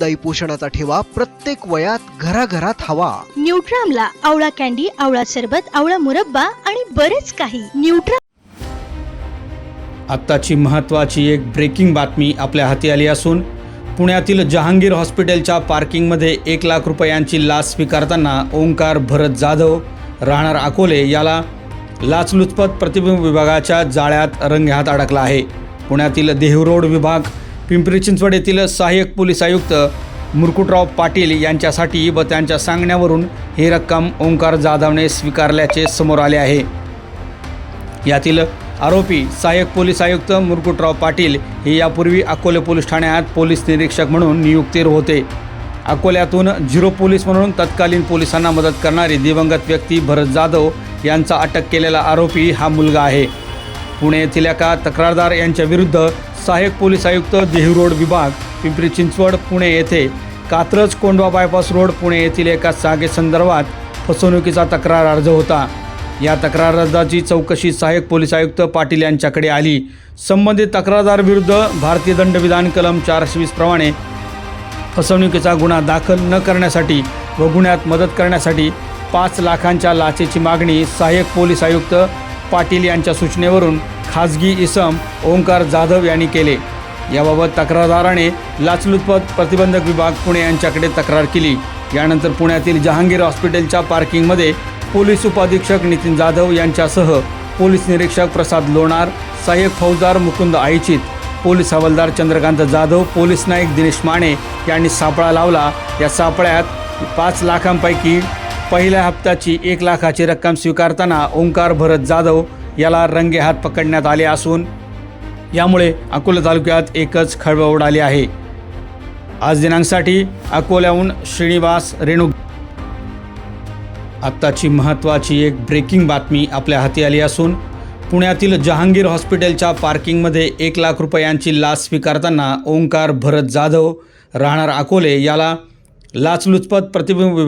दाई पोषणाचा ठेवा प्रत्येक वयात घराघरात हवा. न्यूट्रामला आवळा कॅन्डी आवळा सरबत आवळा मुरब्बा आणि बरेच काही. न्यूट्रा आत्ताची महत्त्वाची एक ब्रेकिंग बातमी आपल्या हाती आली असून पुण्यातील जहांगीर हॉस्पिटलच्या पार्किंगमध्ये एक लाख रुपयांची लाच स्वीकारताना ओंकार भरत जाधव राहणार अकोले याला लाचलुचपत प्रतिबिंब विभागाच्या जाळ्यात रंगहात अडकला आहे. पुण्यातील देहू रोड विभाग पिंपरी चिंचवड येथील सहाय्यक पोलीस आयुक्त मुरकुटराव पाटील यांच्यासाठी व त्यांच्या सांगण्यावरून ही रक्कम ओंकार जाधवने स्वीकारल्याचे समोर आले आहे. यातील आरोपी सहाय्यक पोलीस आयुक्त मुरकुटराव पाटील हे यापूर्वी अकोले पोलीस ठाण्यात पोलीस निरीक्षक म्हणून नियुक्तीर होते. अकोल्यातून झिरो पोलीस म्हणून तत्कालीन पोलिसांना मदत करणारी दिवंगत व्यक्ती भरत जाधव यांचा अटक केलेला आरोपी हा मुलगा आहे. पुणे येथील एका तक्रारदार यांच्या विरुद्ध सहाय्यक पोलीस आयुक्त देहू रोड विभाग पिंपरी चिंचवड पुणे येथे कात्रज कोंडवा बायपास रोड पुणे येथील एका जागेसंदर्भात फसवणुकीचा तक्रार अर्ज होता. या तक्रार अर्जाची चौकशी सहाय्यक पोलीस आयुक्त पाटील यांच्याकडे आली. संबंधित तक्रारदार विरुद्ध भारतीय दंडविधान कलम चारशे वीस प्रमाणे फसवणुकीचा गुन्हा दाखल न करण्यासाठी व गुन्ह्यात मदत करण्यासाठी पाच लाखांच्या लाचेची मागणी सहाय्यक पोलीस आयुक्त पाटील यांच्या सूचनेवरून खाजगी इसम ओंकार जाधव यांनी केले. याबाबत तक्रारदाराने लाचलुचपत प्रतिबंधक विभाग पुणे यांच्याकडे तक्रार केली. यानंतर पुण्यातील जहांगीर हॉस्पिटलच्या पार्किंगमध्ये पोलीस उपाधीक्षक नितीन जाधव यांच्यासह पोलीस निरीक्षक प्रसाद लोणार सहाय्यक फौजदार मुकुंद आईचित पोलीस हवालदार चंद्रकांत जाधव पोलीस नाईक दिनेश माने यांनी सापळा लावला. या सापळ्यात पाच लाखांपैकी पहिल्या हप्त्याची एक लाखाची रक्कम स्वीकारताना ओंकार भरत जाधव याला रंगेहात पकडण्यात आले असून यामुळे अकोला तालुक्यात एकच खळबळ उडाली आहे. आज दिनांकसाठी अकोल्याहून श्रीनिवास रेणू आत्ताची महत्त्वाची एक ब्रेकिंग बातमी आपल्या हाती आली असून पुण्यातील जहांगीर हॉस्पिटलच्या पार्किंगमध्ये एक लाख रुपयांची लाच स्वीकारताना ओंकार भरत जाधव राहणार अकोले याला लाचलुचपत प्रतिबिंब